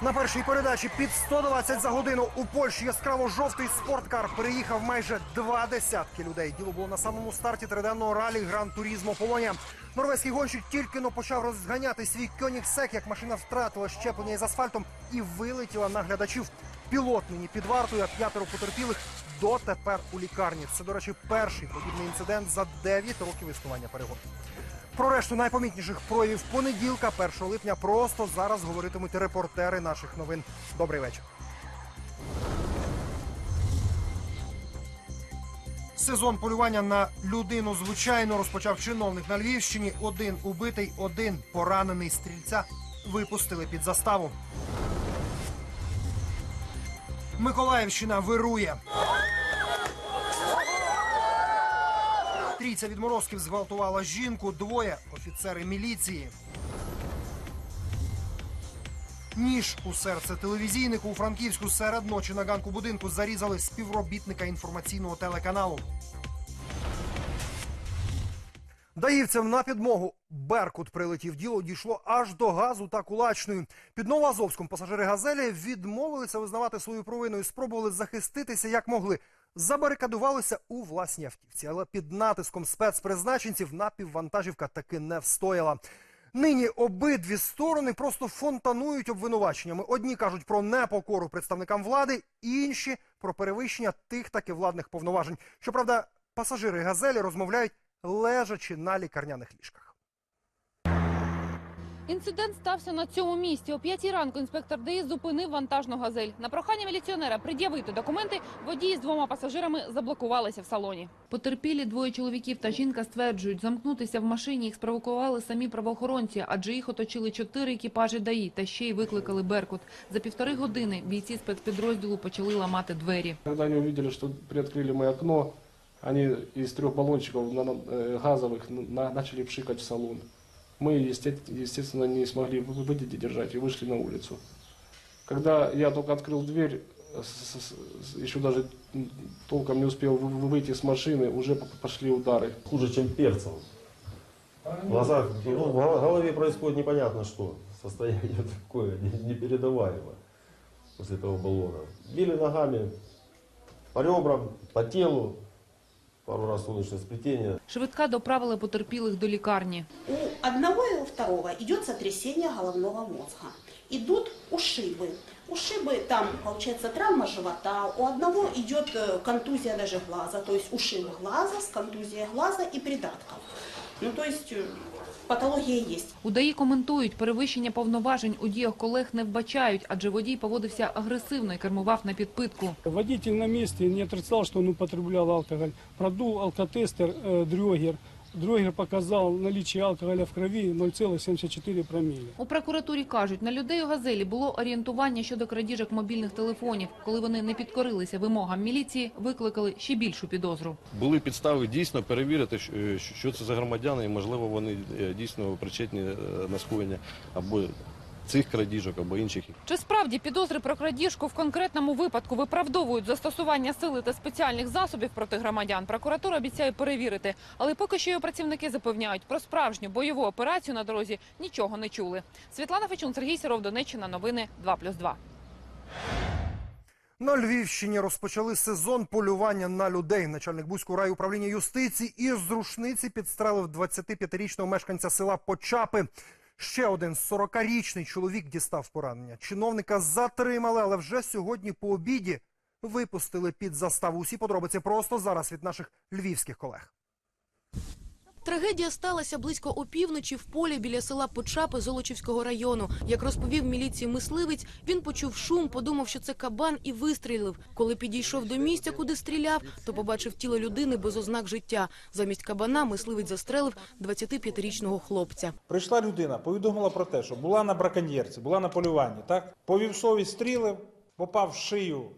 На першій передачі під 120 за годину у Польщі яскраво-жовтий спорткар переїхав майже два десятки людей. Діло було на самому старті триденного ралі Гран Турізмо Полонія. Норвезький гонщик тільки но почав розганяти свій Кьонігсек, як машина втратила щеплення із асфальтом і вилетіла на глядачів. Пілот нині під вартою, а п'ятеро потерпілих дотепер у лікарні. Це, до речі, перший подібний інцидент за 9 років існування перегон. Про решту найпомітніших проявів понеділка, 1 липня, просто зараз говоритимуть репортери наших новин. Добрий вечір. Сезон полювання на людину звичайно розпочав чиновник на Львівщині. Один убитий, один поранений стрільця випустили під заставу. Миколаївщина вирує. Трійця відморозків зґвалтувала жінку, двоє офіцери міліції. Ніж у серце телевізійнику у Франківську серед ночі на ганку будинку зарізали співробітника інформаційного телеканалу. Даївцям на підмогу Беркут прилетів. Діло дійшло аж до газу та кулачної. Під Новоазовськом пасажири газелі відмовилися визнавати свою провину і спробували захиститися як могли. Забарикадувалися у власній автівці, але під натиском спецпризначенців напіввантажівка таки не встояла. Нині обидві сторони просто фонтанують обвинуваченнями. Одні кажуть про непокору представникам влади, інші про перевищення тих таки владних повноважень. Щоправда, пасажири газелі розмовляють лежачи на лікарняних ліжках. Інцидент стався на цьому місці. О п'ятій ранку інспектор ДАІ зупинив вантажну газель. На прохання міліціонера пред'явити документи водії з двома пасажирами заблокувалися в салоні. Потерпілі двоє чоловіків та жінка стверджують, замкнутися в машині їх спровокували самі правоохоронці, адже їх оточили чотири екіпажі ДАІ та ще й викликали Беркут. За півтори години бійці спецпідрозділу почали ламати двері. Когда они увидели, что приоткрыли мы окно, они из трех баллончиков на- на- э, газовых на- начали пшикать в салон. Мы, есте- естественно, не смогли вы- выйти и держать и вышли на улицу. Когда я только открыл дверь, еще даже толком не успел вы- вы- выйти с машины, уже пошли удары. хуже, чем перцем. В глазах, ну, в гол- голове происходит непонятно что. Состояние такое не- непередаваемое после этого баллона. Били ногами по ребрам, по телу, пару раз солнечное сплетение. Швидка доправила потерпілих до лікарні. У одного і у второго йде сотрясение головного мозга Идут ушибы. Ушибы, там получается травма живота, у одного идет э, контузия даже глаза, то есть ушиб глаза с контузией глаза и придатков. Ну то есть э, патология есть. У ДАІ коментують, перевищення повноважень у діях колег не вбачають, адже водій поводився агресивно і кермував на підпитку. Водитель на месте не отрицал, что он употреблял алкоголь. Продул алкотестер э, Дрёгер. показав налічі наличие алкоголя в крові 0,74 промилле. У прокуратурі кажуть, на людей у газелі було орієнтування щодо крадіжок мобільних телефонів. Коли вони не підкорилися вимогам міліції, викликали ще більшу підозру. були підстави дійсно перевірити, що- це за громадяни, і можливо вони е, дійсно причетні е, на скоєння або цих крадіжок, або інших. Чи справді підозри про крадіжку в конкретному випадку виправдовують застосування сили та спеціальних засобів проти громадян? Прокуратура обіцяє перевірити, але поки що його працівники запевняють про справжню бойову операцію на дорозі нічого не чули. Світлана Фечун, Сергій Сіров, Донеччина, новини 2+,2. На Львівщині розпочали сезон полювання на людей. Начальник Бузького райуправління юстиції із рушниці підстрелив 25-річного мешканця села Почапи. Ще один 40-річний чоловік дістав поранення. Чиновника затримали, але вже сьогодні по обіді випустили під заставу. Усі подробиці просто зараз від наших львівських колег. Трагедія сталася близько опівночі в полі біля села Почапи Золочівського району. Як розповів міліції мисливець, він почув шум, подумав, що це кабан, і вистрілив. Коли підійшов до місця, куди стріляв, то побачив тіло людини без ознак життя. Замість кабана мисливець застрелив 25-річного хлопця. Прийшла людина, повідомила про те, що була на браконьєрці, була на полюванні. Так? Повів совість стрілив, попав в шию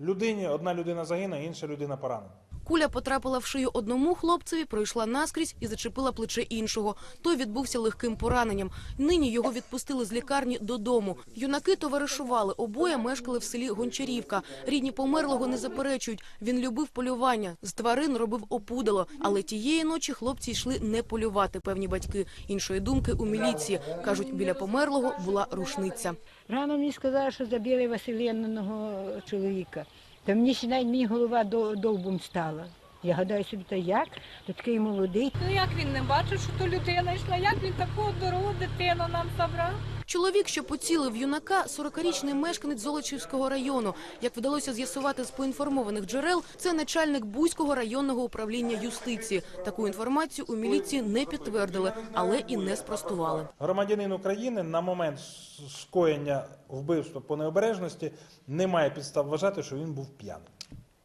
людині, одна людина загинула, інша людина поранена. Куля потрапила в шию одному хлопцеві, пройшла наскрізь і зачепила плече іншого. Той відбувся легким пораненням. Нині його відпустили з лікарні додому. Юнаки товаришували, обоє мешкали в селі Гончарівка. Рідні померлого не заперечують. Він любив полювання, з тварин робив опудало. Але тієї ночі хлопці йшли не полювати. Певні батьки іншої думки у міліції кажуть, біля померлого була рушниця. Рано мені сказали, що забили Василининого чоловіка. Та мені навіть мені голова до- довбом стала. Я гадаю собі, та як? То такий молодий. Ну як він не бачив, що то людина йшла? Як він таку дорогу дитину нам забрав? Чоловік, що поцілив юнака, 40-річний мешканець Золочівського району. Як вдалося з'ясувати з поінформованих джерел, це начальник Бузького районного управління юстиції. Таку інформацію у міліції не підтвердили, але і не спростували. Громадянин України на момент скоєння вбивства по необережності не має підстав вважати, що він був п'яний.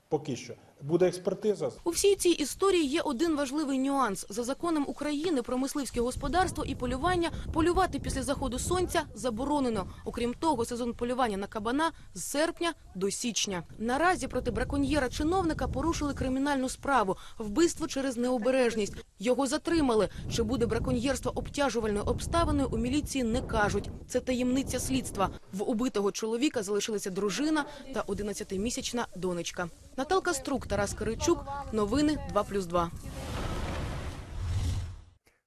Поки що. Буде експертиза. У всій цій історії є один важливий нюанс. За законом України про мисливське господарство і полювання полювати після заходу сонця заборонено. Окрім того, сезон полювання на кабана з серпня до січня. Наразі проти браконьєра чиновника порушили кримінальну справу вбивство через необережність. Його затримали. Чи буде браконьєрство обтяжувальною обставиною? У міліції не кажуть. Це таємниця слідства. В убитого чоловіка залишилися дружина та 11-місячна донечка. Наталка Струк, Тарас Киричук. Новини 2+,2.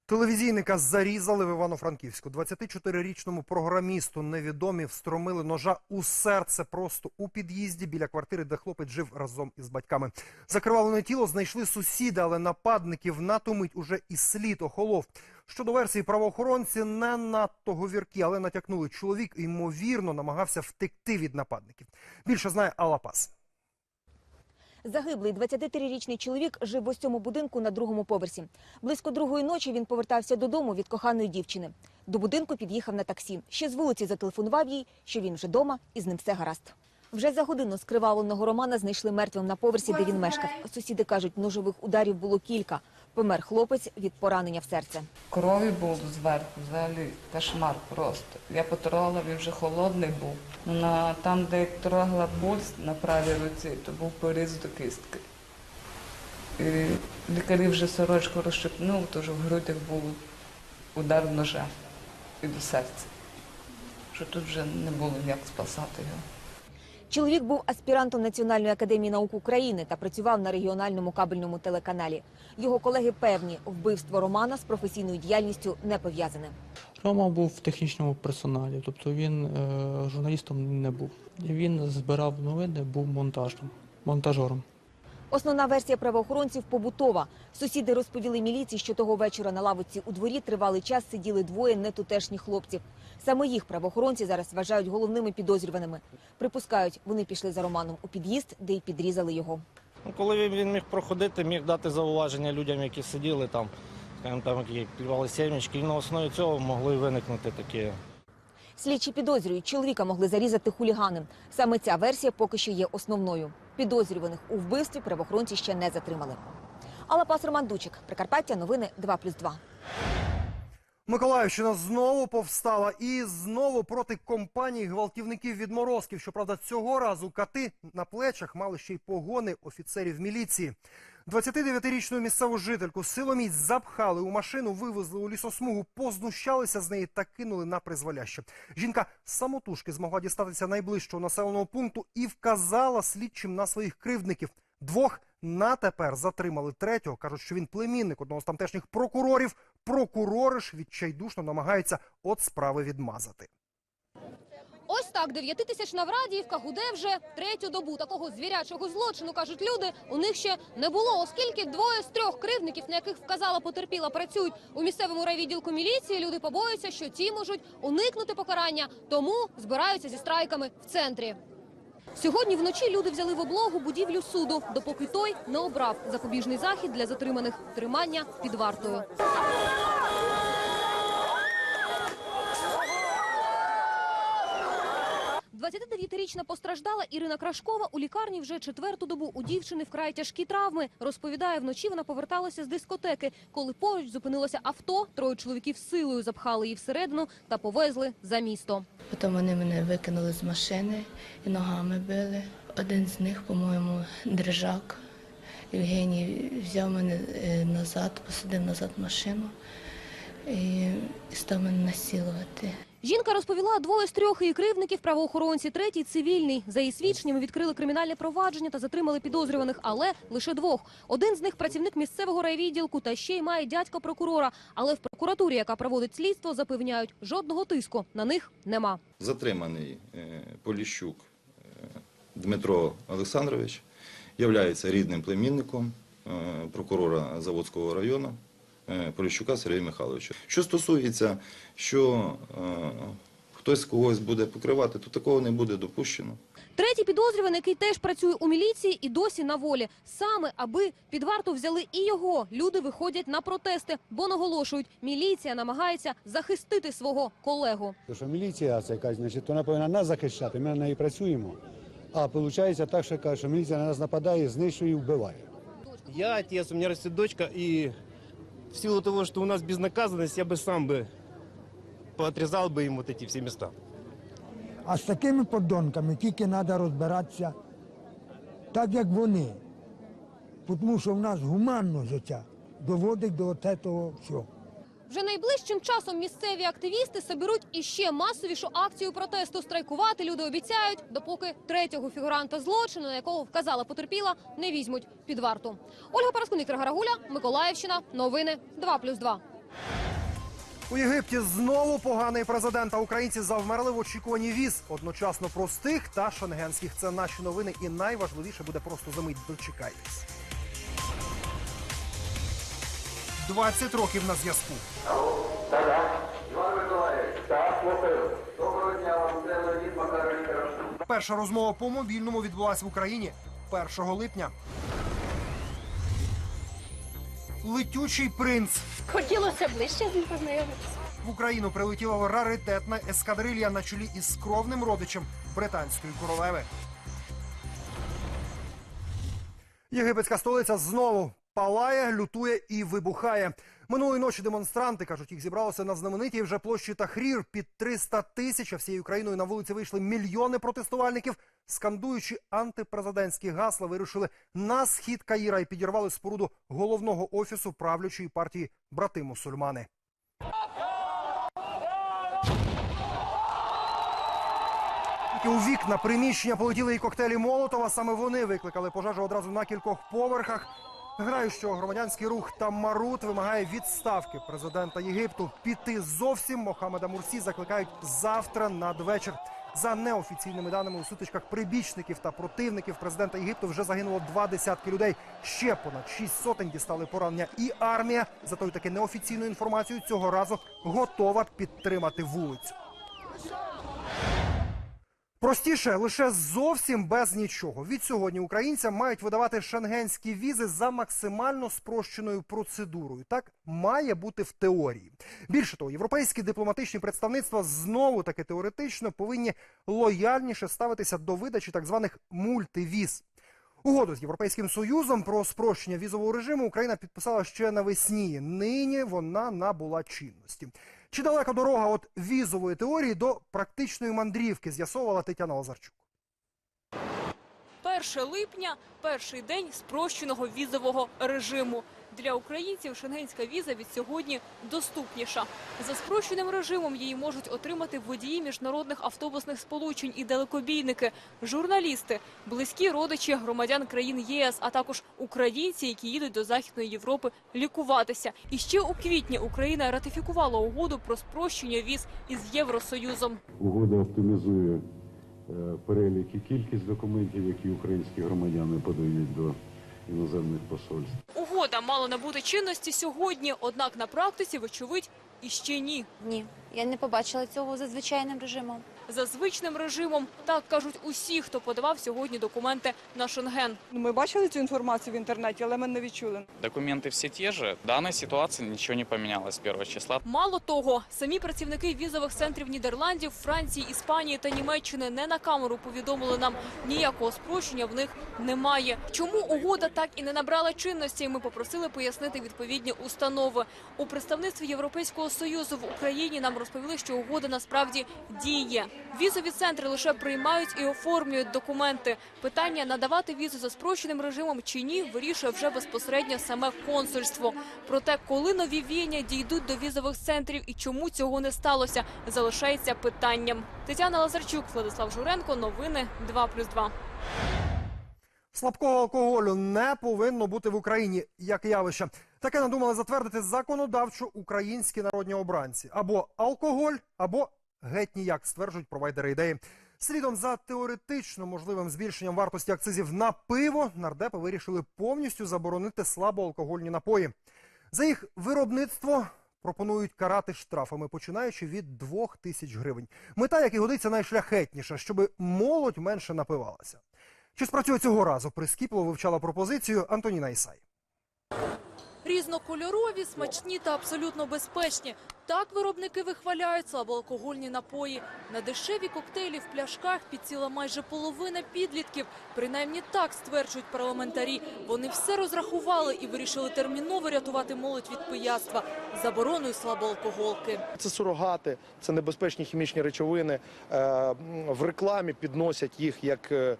Телевізійника зарізали в Івано-Франківську. 24-річному програмісту невідомі встромили ножа у серце просто у під'їзді біля квартири, де хлопець жив разом із батьками. Закривалене тіло знайшли сусіди, але нападників на ту мить уже і слід охолов. Щодо версії правоохоронці не надто говіркі, але натякнули. Чоловік ймовірно намагався втекти від нападників. Більше знає Алла Пас. Загиблий 23-річний чоловік жив ось цьому будинку на другому поверсі. Близько другої ночі він повертався додому від коханої дівчини. До будинку під'їхав на таксі. Ще з вулиці зателефонував їй, що він вже дома і з ним все гаразд. Вже за годину скривавленого Романа знайшли мертвим на поверсі, де він мешкав. Сусіди кажуть, ножових ударів було кілька. Помер хлопець від поранення в серце. Крові було зверху, взагалі кошмар просто. Я потрогала, він вже холодний був. На, там, де я трогала пульс на правій руці, то був поріз до кістки. І лікарі вже сорочку розшипнули, тож в грудях був удар ножа і до серця. Що тут вже не було як спасати його. Чоловік був аспірантом Національної академії наук України та працював на регіональному кабельному телеканалі. Його колеги певні, вбивство Романа з професійною діяльністю не пов'язане. Рома був в технічному персоналі, тобто він е, журналістом не був. Він збирав новини, був монтажем, монтажером. Основна версія правоохоронців побутова. Сусіди розповіли міліції, що того вечора на лавиці у дворі тривалий час сиділи двоє нетутешніх хлопців. Саме їх правоохоронці зараз вважають головними підозрюваними. Припускають, вони пішли за Романом у під'їзд, де й підрізали його. Ну, коли він міг проходити, міг дати зауваження людям, які сиділи там, скажімо, там, які клювали сімечки, і на основі цього могли виникнути такі Слідчі підозрюють, чоловіка могли зарізати хулігани. Саме ця версія поки що є основною. Підозрюваних у вбивстві правоохоронці ще не затримали. Алла Пас, Роман Дучик, Прикарпаття, новини 2+,2. Миколаївщина знову повстала і знову проти компанії гвалтівників відморозків. Щоправда, цього разу кати на плечах мали ще й погони офіцерів міліції. 29-річну місцеву жительку силоміць запхали у машину, вивезли у лісосмугу, познущалися з неї та кинули на призволяще. Жінка самотужки змогла дістатися найближчого населеного пункту і вказала слідчим на своїх кривдників. Двох на тепер затримали третього. кажуть, що він племінник одного з тамтешніх прокурорів. Прокурори ж відчайдушно намагаються от справи відмазати. Ось так дев'ятитисячна Врадіївка гуде вже третю добу. Такого звірячого злочину, кажуть люди, у них ще не було, оскільки двоє з трьох кривдників, на яких вказала потерпіла, працюють у місцевому райвідділку міліції. Люди побоюються, що ті можуть уникнути покарання, тому збираються зі страйками в центрі. Сьогодні вночі люди взяли в облогу будівлю суду, допоки той не обрав запобіжний захід для затриманих тримання під вартою. – 29-річна постраждала Ірина Крашкова у лікарні вже четверту добу. У дівчини вкрай тяжкі травми. Розповідає, вночі вона поверталася з дискотеки. Коли поруч зупинилося авто, троє чоловіків силою запхали її всередину та повезли за місто. Потім вони мене викинули з машини і ногами били. Один з них, по-моєму, держак. Євгеній взяв мене е, назад, посадив назад машину і став мене насилувати. Жінка розповіла, двоє з трьох її кривдників правоохоронці, третій цивільний. За її свідченнями відкрили кримінальне провадження та затримали підозрюваних, але лише двох. Один з них працівник місцевого райвідділку та ще й має дядька прокурора. Але в прокуратурі, яка проводить слідство, запевняють, жодного тиску на них нема. Затриманий е, Поліщук е, Дмитро Олександрович являється рідним племінником е, прокурора Заводського району Поліщука Сергія Михайловича. Що стосується, що е, хтось когось буде покривати, то такого не буде допущено. Третій підозрюваний, який теж працює у міліції і досі на волі. Саме аби під варту взяли і його. Люди виходять на протести, бо наголошують, міліція намагається захистити свого колегу. Тому що міліція це якась, значить, вона повинна нас захищати, ми на неї працюємо. А виходить так, що каже, що міліція на нас нападає, знищує і вбиває. Я отец, у меня растет дочка, и в силу того, что у нас безнаказанность, я бы сам бы поотрезал бы им вот эти все места. А з такими подонками тільки треба розбиратися так, як вони. Тому що в нас гуманно життя доводить до от цього всього. Вже найближчим часом місцеві активісти соберуть іще масовішу акцію протесту. Страйкувати люди обіцяють, допоки третього фігуранта злочину, на якого вказала потерпіла, не візьмуть під варту. Ольга Параскун, Віктор Гарагуля, Миколаївщина. Новини 2+,2. У Єгипті знову поганий президент, а українці завмерли в очікуванні віз. Одночасно простих та шенгенських. Це наші новини, і найважливіше буде просто за мить. Дочекайтесь. 20 років на зв'язку. Перша розмова по мобільному відбулася в Україні 1 липня. Летючий принц. Хотілося ближче з ним познайомитися. В Україну прилетіла раритетна ескадрилья на чолі із скромним родичем британської королеви. Єгипетська столиця знову палає, лютує і вибухає. Минулої ночі демонстранти кажуть, їх зібралося на знаменитій вже площі Тахрір під 300 тисяч. А всією країною на вулиці вийшли мільйони протестувальників, скандуючи антипрезидентські гасла, вирушили на схід Каїра і підірвали споруду головного офісу правлячої партії брати мусульмани. Тільки у вікна приміщення полетіли і коктейлі Молотова. Саме вони викликали пожежу одразу на кількох поверхах. Граю, що громадянський рух Тамарут вимагає відставки президента Єгипту. Піти зовсім Мохамеда Мурсі закликають завтра надвечір. За неофіційними даними у сутичках прибічників та противників президента Єгипту вже загинуло два десятки людей. Ще понад шість сотень дістали поранення. І армія за тою таки неофіційною інформацією цього разу готова підтримати вулицю. Простіше, лише зовсім без нічого. Від сьогодні українцям мають видавати шенгенські візи за максимально спрощеною процедурою. Так має бути в теорії. Більше того, європейські дипломатичні представництва знову таки теоретично повинні лояльніше ставитися до видачі так званих мультивіз. Угоду з Європейським Союзом про спрощення візового режиму Україна підписала ще навесні. Нині вона набула чинності. Чи далека дорога від візової теорії до практичної мандрівки, з'ясовувала Тетяна Лазарчук. 1 липня – перший день спрощеного візового режиму. Для українців шенгенська віза від сьогодні доступніша. За спрощеним режимом її можуть отримати водії міжнародних автобусних сполучень і далекобійники, журналісти, близькі родичі громадян країн ЄС, а також українці, які їдуть до Західної Європи лікуватися. І ще у квітні Україна ратифікувала угоду про спрощення віз із Євросоюзом. Угода оптимізує е, перелік і кількість документів, які українські громадяни подають до іноземних посольств. Угода мала набути чинності сьогодні, однак на практиці, вочевидь, іще ні. Ні, я не побачила цього за звичайним режимом. За звичним режимом, так кажуть усі, хто подавав сьогодні документи на Шенген. Ми бачили цю інформацію в інтернеті, але ми не відчули. Документы все те же. В данной ситуации ничего не поменялось с первого числа. Мало того, самі працівники візових центрів Нідерландів, Франції, Іспанії та Німеччини не на камеру повідомили нам, ніякого спрощення в них немає. Чому угода так і не набрала чинності? Ми попросили пояснити відповідні установи. У представництві Європейського союзу в Україні нам розповіли, що угода насправді діє. Візові центри лише приймають і оформлюють документи. Питання надавати візу за спрощеним режимом чи ні вирішує вже безпосередньо саме консульство. Проте, коли нові віяння дійдуть до візових центрів і чому цього не сталося, залишається питанням. Тетяна Лазарчук, Владислав Журенко. Новини 2+,2. Слабкого алкоголю не повинно бути в Україні як явище. Таке надумали затвердити законодавчо українські народні обранці. Або алкоголь, або геть ніяк, стверджують провайдери ідеї. Слідом за теоретично можливим збільшенням вартості акцизів на пиво нардепи вирішили повністю заборонити слабоалкогольні напої. За їх виробництво пропонують карати штрафами, починаючи від двох тисяч гривень. Мета, як і годиться, найшляхетніша, щоб молодь менше напивалася. Чи спрацює цього разу? Прискіпливо вивчала пропозицію Антоніна Ісай. Різнокольорові, смачні та абсолютно безпечні. Так виробники вихваляють слабоалкогольні напої. На дешеві коктейлі в пляшках підсіла майже половина підлітків. Принаймні так стверджують парламентарі. Вони все розрахували і вирішили терміново рятувати молодь від пияцтва забороною слабоалкоголки. Це сурогати, це небезпечні хімічні речовини. Е, В рекламі підносять їх як е, е,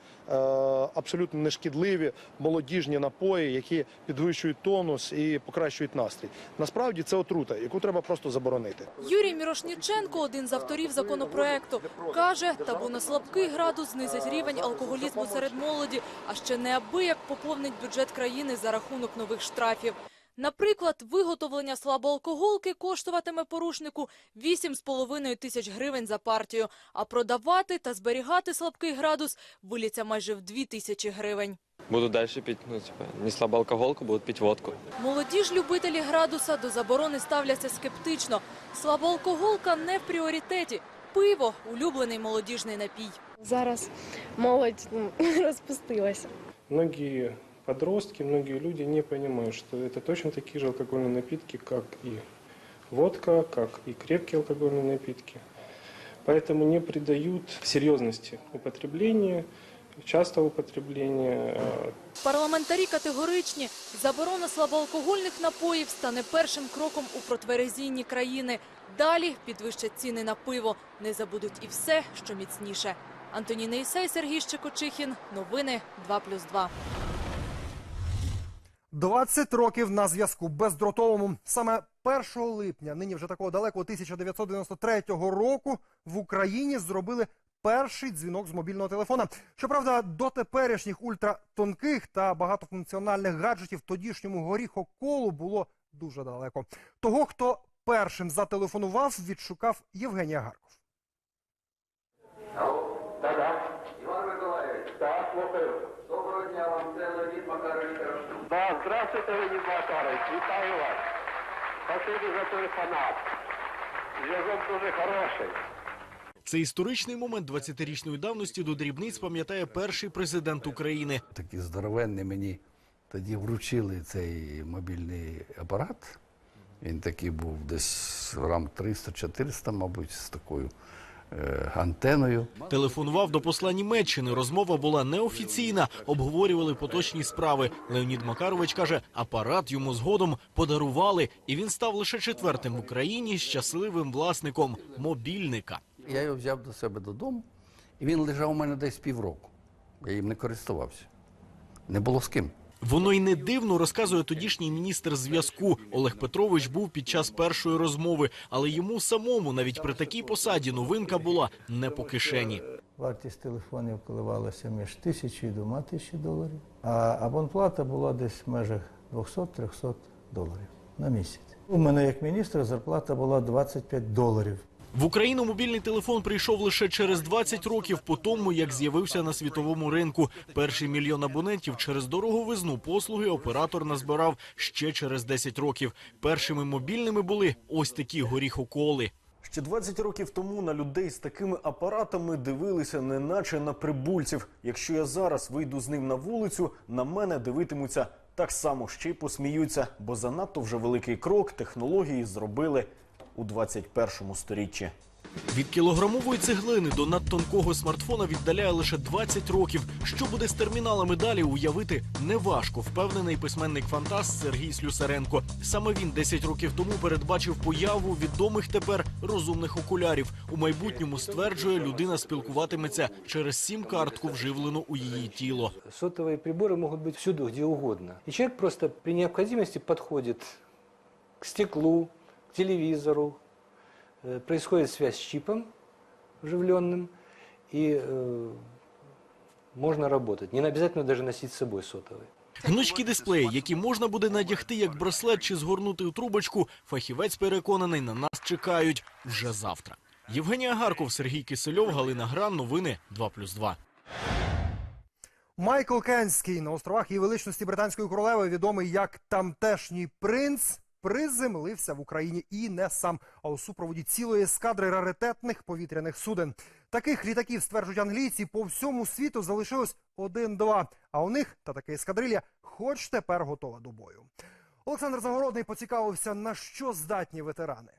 абсолютно нешкідливі молодіжні напої, які підвищують тонус і покращують настрій. Насправді це отрута, яку треба просто заборонити. Юрій Мірошніченко, один з авторів законопроекту, каже, табу на слабкий градус знизить рівень алкоголізму серед молоді, а ще неабияк поповнить бюджет країни за рахунок нових штрафів. Наприклад, виготовлення слабоалкоголки коштуватиме порушнику 8,5 тисяч гривень за партію, а продавати та зберігати слабкий градус виліться майже в 2 тисячі гривень. Будут дальше пить, ну, типа, не слабоалкоголку, будут пить водку. Молоді ж любителі градуса до заборони ставляться скептично. Слабоалкоголка не в пріоритеті. Пиво – улюблений молодіжний напій. Зараз молодь ну, розпустилася. Многие подростки, многие люди не понимают, что это точно такие же алкогольные напитки, как и водка, как и крепкие алкогольные напитки. Поэтому не придают серьезности употребления, частого употребления. э, Парламентарі категоричні. Заборона слабоалкогольних напоїв стане першим кроком у протверезінні країни. Далі підвищать ціни на пиво. Не забудуть і все, що міцніше. Антоніна Ісай, Сергій Щекочихін. Новини 2+,2. 20 років на зв'язку бездротовому. Саме 1 липня, нині вже такого далекого 1993 року, в Україні зробили перший дзвінок з мобільного телефона. Щоправда, до теперішніх ультратонких та багатофункціональних гаджетів тодішньому горіхоколу було дуже далеко. Того, хто першим зателефонував, відшукав Євгенія Гарков. Іван Миколаївич. Так, слухаю. Доброго дня вам, це Леонід Макарович здравствуйте, Леонід Макарович. Вітаю вас. Спасибі за телефонат. Зв'язок дуже хороший. Цей історичний момент 20-річної давності до дрібниць пам'ятає перший президент України. Такі здоровенні мені тоді вручили цей мобільний апарат. Він такий був десь грам 300-400, мабуть, з такою е, антеною. Телефонував до посла Німеччини. Розмова була неофіційна. Обговорювали поточні справи. Леонід Макарович каже, апарат йому згодом подарували, і він став лише четвертим в Україні щасливим власником мобільника. Я його взяв до себе додому, і він лежав у мене десь півроку. Я їм не користувався. Не було з ким. Воно й не дивно, розказує тодішній міністр зв'язку. Олег Петрович був під час першої розмови, але йому самому навіть при такій посаді новинка була не по кишені. Вартість телефонів коливалася між тисячі і двома тисячі доларів, а абонплата була десь в межах 200-300 доларів на місяць. У мене як міністра зарплата була 25 доларів. В Україну мобільний телефон прийшов лише через 20 років по тому, як з'явився на світовому ринку. Перший мільйон абонентів через дороговизну послуги оператор назбирав ще через 10 років. Першими мобільними були ось такі горіхоколи. Ще 20 років тому на людей з такими апаратами дивилися неначе на прибульців. Якщо я зараз вийду з ним на вулицю, на мене дивитимуться так само, ще й посміються, бо занадто вже великий крок технології зробили у 21 сторіччі. Від кілограмової цеглини до надтонкого смартфона віддаляє лише 20 років. Що буде з терміналами далі, уявити неважко, впевнений письменник фантаст Сергій Слюсаренко. Саме він 10 років тому передбачив появу відомих тепер розумних окулярів. У майбутньому стверджує, людина спілкуватиметься через сім-картку, вживлену у її тіло. Сотовые приборы могут быть всюду, где угодно. И человек просто при необходимости подходит к стеклу, к телевизору, э, происходит связь с чипом вживленным, и э, можно работать. Не обязательно даже носить с собой сотовый. Гнучкі дисплеї, які можна буде надягти як браслет чи згорнути у трубочку, фахівець переконаний, на нас чекають вже завтра. Євгенія Гарков, Сергій Кисельов, Галина Гран. Новини 2+,2. Майкл Кенський на островах її величності британської королеви, відомий як тамтешній принц, приземлився в Україні і не сам, а у супроводі цілої ескадри раритетних повітряних суден. Таких літаків, стверджують англійці, по всьому світу залишилось один-два. А у них та таке ескадрилья хоч тепер готова до бою. Олександр Загородний поцікавився, на що здатні ветерани.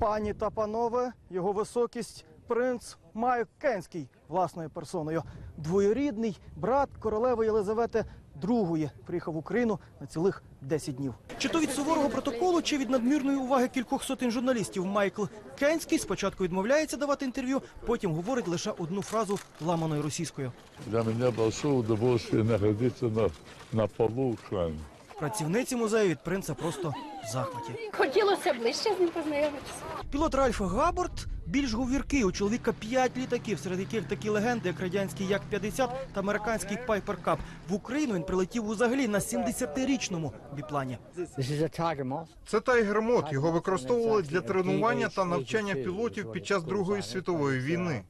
Пані та панове, його високість принц Майк Кенський власною персоною. Двоюрідний брат королеви Єлизавети II приїхав в Україну на цілих 10 днів. Чи то від суворого протоколу, чи від надмірної уваги кількох сотень журналістів Майкл Кенський спочатку відмовляється давати інтерв'ю, потім говорить лише одну фразу ламаною російською. Для меня большое удовольствие находиться на, на полу с. Працівниці музею від принца просто в захваті. Хотілося ближче з ним познайомитися. Пілот Ральф Габорт більш говірки У чоловіка п'ять літаків, серед яких такі легенди, як радянський Як-50 та американський Пайпер Кап. В Україну він прилетів взагалі на 70-річному біплані. Це тайгер-мод. Його використовували для тренування та навчання пілотів під час Другої світової війни.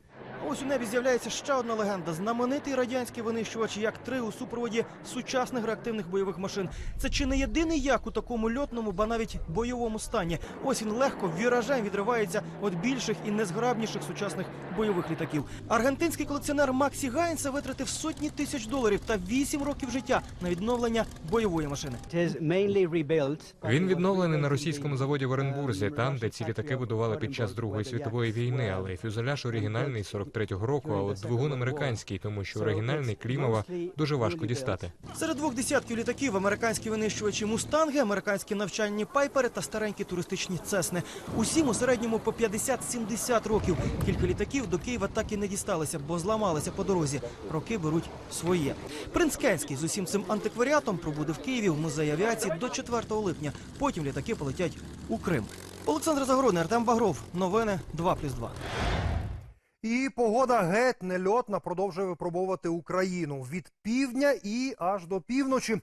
Ось у небі з'являється ще одна легенда. Знаменитий радянський винищувач Як-3 у супроводі сучасних реактивних бойових машин. Це чи не єдиний як у такому льотному, ба навіть бойовому стані. Ось він легко віражем відривається від більших і незграбніших сучасних бойових літаків. Аргентинський колекціонер Максі Гайнса витратив сотні тисяч доларів та вісім років життя на відновлення бойової машини. Він відновлений на російському заводі в Оренбурзі, там, де ці літаки будували під час Другої світової війни, але фюзеляж оригінальний 43-го року, а от двигун американський, тому що оригінальний Клімова дуже важко дістати. Серед двох десятків літаків американські винищувачі мустанги, американські навчальні пайпери та старенькі туристичні цесни. Усім у середньому по 50-70 років. Кілька літаків до Києва так і не дісталися, бо зламалися по дорозі. Роки беруть своє. Принц Кенський з усім цим антикваріатом пробуде в Києві в музеї авіації до 4 липня. Потім літаки полетять у Крим. Олександр Загородний, Артем Багров. Новини 2+,2. І погода геть нельотна продовжує випробовувати Україну від півдня і аж до півночі.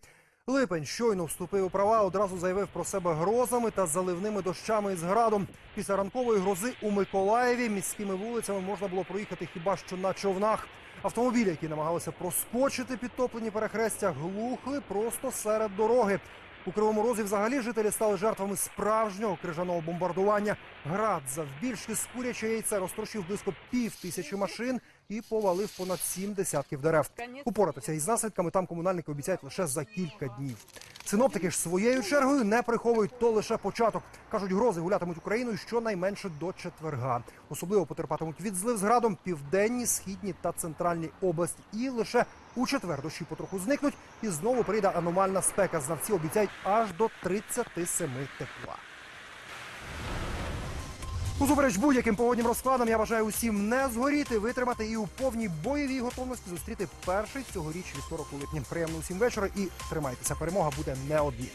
Липень щойно вступив у права, одразу заявив про себе грозами та заливними дощами із градом. Після ранкової грози у Миколаєві міськими вулицями можна було проїхати хіба що на човнах. Автомобілі, які намагалися проскочити підтоплені перехрестя, глухли просто серед дороги. У Кривому Розі взагалі жителі стали жертвами справжнього крижаного бомбардування. Град завбільшки з куряче яйце розтрощив близько пів тисячі машин і повалив понад сім десятків дерев. Упоратися із наслідками там комунальники обіцяють лише за кілька днів. Синоптики ж своєю чергою не приховують то лише початок. кажуть, грози гулятимуть Україною щонайменше до четверга. Особливо потерпатимуть від злив з градом південні, східні та центральні області. І лише у четвер дощі потроху зникнуть, і знову прийде аномальна спека. Знавці обіцяють аж до 37 тепла. Усупереч будь-яким погоднім розкладам я бажаю усім не згоріти, витримати і у повній бойовій готовності зустріти перший цьогоріч вівторок у липні. Приємно усім вечора і тримайтеся. Перемога буде неодмінна.